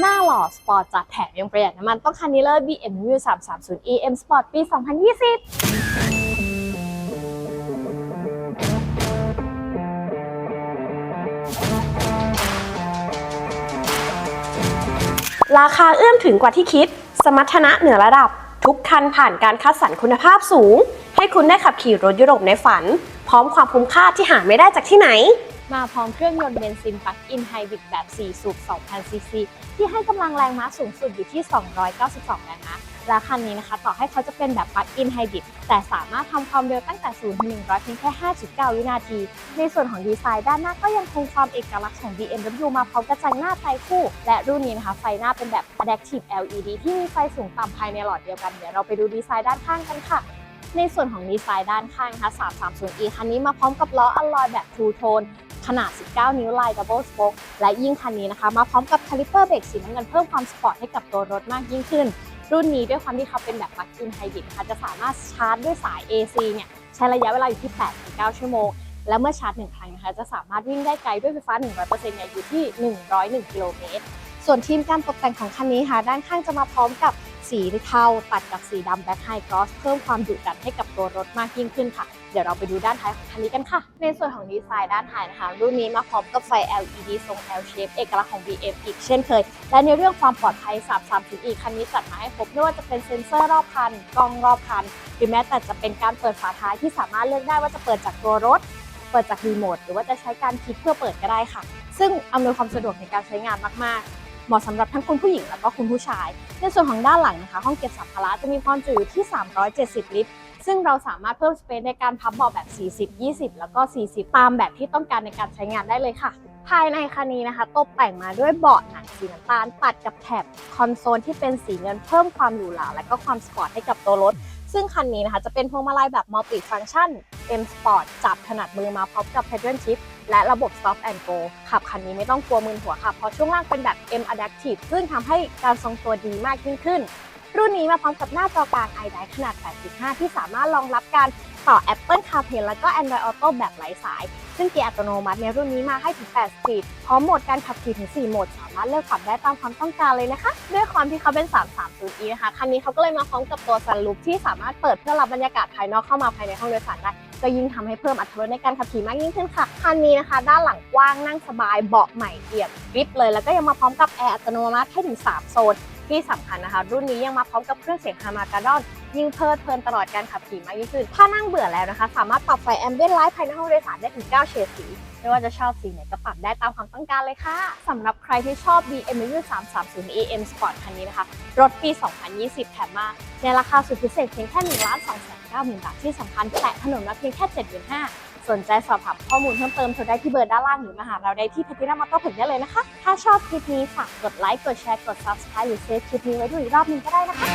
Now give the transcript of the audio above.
หน้าหล่อสปอร์ตจัดแถมยังประหยัดน้ำมันต้องคันนี้เลย BMW 330 EM Sport ปี 2020ราคาเอื้อมถึงกว่าที่คิด สมรรถนะเหนือระดับ ทุกคันผ่านการคัดสรรคุณภาพสูง ให้คุณได้ขับขี่รถยุโรปในฝัน พร้อมความคุ้มค่าที่หาไม่ได้จากที่ไหน มาพร้อมเครื่องยนต์เบนซินปลั๊กอินไฮบริดแบบ 4 สูบ 2,000 ซีซี ที่ให้กำลังแรงม้าสูงสุดอยู่ที่ 292 แรงม้า และคันนี้นะคะ ต่อให้เขาจะเป็นแบบปลั๊กอินไฮบริดแต่สามารถทำความเร็วตั้งแต่0ถึง100 เพียงแค่ 5.9 วินาที ในส่วนของดีไซน์ด้านหน้าก็ยังคงความเอกลักษณ์ของ BMW มาพร้อมกระจังหน้าไฟคู่ และรุ่นนี้นะคะ ไฟหน้าเป็นแบบ Adaptive LED ที่มีไฟสูงต่ำภายในหลอดเดียวกัน เดี๋ยวเราไปดูดีไซน์ด้านข้างกันค่ะในส่วนของดีไซน์ด้านข้างนะคะ 330e คันนี้มาพร้อมกับล้ออลลอยแบบ True Tone ขนาด 19 นิ้วลาย Double Spoke และยิ่งคันนี้นะคะ มาพร้อมกับคาลิเปอร์เบรกสีน้ำเงินเพิ่มความสปอร์ตให้กับตัวรถมากยิ่งขึ้น รุ่นนี้ด้วยความที่เขาเป็นแบบปลั๊กอินไฮบริดนะคะจะสามารถชาร์จด้วยสาย AC เนี่ยใช้ระยะเวลาอยู่ที่ 8-9 ชั่วโมง และเมื่อชาร์จหนึ่งครั้งนะคะจะสามารถวิ่งได้ไกลด้วยไฟฟ้า 100%เนี่ยอยู่ที่ 101 กิโลเมตรส่วนทีมการตกแต่งของคันนี้ค่ะด้านข้างจะมาพร้อมกับ สีเทาตัดกับสีดำแบ็คไฮกรอสเพิ่มความดุดันให้กับตัวรถมากยิ่งขึ้นค่ะ เดี๋ยวเราไปดูด้านท้ายของคันนี้กันค่ะ ในส่วนของดีไซน์ด้านท้ายนะคะ รุ่นนี้มาพร้อมกับไฟ LED ทรง L shape เอกลักษณ์ของ BM อีกเช่นเคย และในเรื่องความปลอดภัย330อีคันนี้จัดมาให้ครบไม่ว่าจะเป็นเซ็นเซอร์รอบคันกล้องรอบคัน หรือแม้แต่จะเป็นการเปิดฝาท้ายที่สามารถเลือกได้ว่าจะเปิดจากตัวรถ เปิดจากรีโมทหรือว่าจะใช้การคลิกเพื่อเปิดก็ได้ค่ะ ซึ่งอำนวยความสะดวกในการใช้งานมากๆ เหมาะสำหรับทั้งคุณผู้หญิงแล้วก็คุณผู้ชาย ในส่วนของด้านหลังนะคะ ห้องเก็บสัมภาระจะมีความจุอยู่ที่ 370 ลิตร ซึ่งเราสามารถเพิ่มสเปซในการพับเบาะแบบ 40 20 แล้วก็ 40 ตามแบบที่ต้องการในการใช้งานได้เลยค่ะ ภายในคันนี้นะคะ ตกแต่งมาด้วยเบาะหนังสีน้ำตาลตัดกับแถบคอนโซลที่เป็นสีเงินเพิ่มความหรูหราและก็ความสปอร์ตให้กับตัวรถซึ่งคันนี้นะคะจะเป็นพวงมาลัยแบบมัลติฟัง c t ชัน M Sport จับถนัดมือมาพร้อมกับ Pedal Shift และระบบ Stop and Go ขับคันนี้ไม่ต้องกลัวมึนหัวค่ะเพราะช่วงล่างเป็นแบบ M Adaptive ซึ่งทำให้การทรงตัวดีมากยิ่งขึ้น รุ่นนี้มาพร้อมกับหน้าจอกลาง iDrive ขนาด 8.5 ที่สามารถรองรับการต่อ Apple CarPlay แล้วก็ Android Auto แบบไร้สาย ซึ่งเกียร์อัตโนมัติในรุ่นนี้มาให้ถึง 8 สปีด พร้อมโหมดการขับขี่ถึง 4 โหมด สามารถเลือกขับได้ตามความต้องการเลยนะคะ ด้วยความที่เขาเป็น 330e นะคะ คันนี้เขาก็เลยมาพร้อมกับตัว Sunroof ที่สามารถเปิดเพื่อรับบรรยากาศภายนอกเข้ามาภายในห้องโดยสารได้ ก็ยิ่งทำให้เพิ่มอรรถรสในการขับขี่มากยิ่งขึ้นค่ะคันนี้นะคะ ด้านหลังกว้างนั่งสบายเบาะใหม่เอียบกริปเลย แล้วก็ยังมาพร้อมกับแอร์อัตโนมัติให้ถึง 3 โซนที่สำคัญนะคะ รุ่นนี้ยังมาพร้อมกับเครื่องเสียงฮามาการอน ยิ่งเพลิดเพลินตลอดการขับขี่มากยิ่งขึ้น ถ้านั่งเบื่อแล้วนะคะ สามารถปรับไฟแอมเบียนไลท์ภายในห้องโดยสารได้ถึง 9 เฉดสี ไม่ว่าจะชอบสีไหนก็ปรับได้ตามความต้องการเลยค่ะ สำหรับใครที่ชอบ BMW 330 EM Sport คันนี้นะคะ รถปี 2020 แถมมา ในราคาสุดพิเศษเพียงแค่1ล้าน2 9 0 0 0 0บาทที่สำคัญแตะถนนมาเพียงแค่ 7.5สนใจสอบถามข้อมูลเพิ่มเติมโทรได้ที่เบอร์ด้านล่างหรือมาหาเราได้ที่พัทินามอเตอร์เพจได้เลยนะคะ ถ้าชอบคลิปนี้ฝากกดไลค์ กดแชร์ กด subscribe หรือเซฟคลิปนี้ไว้ดูอีกรอบหนึงก็ได้นะคะ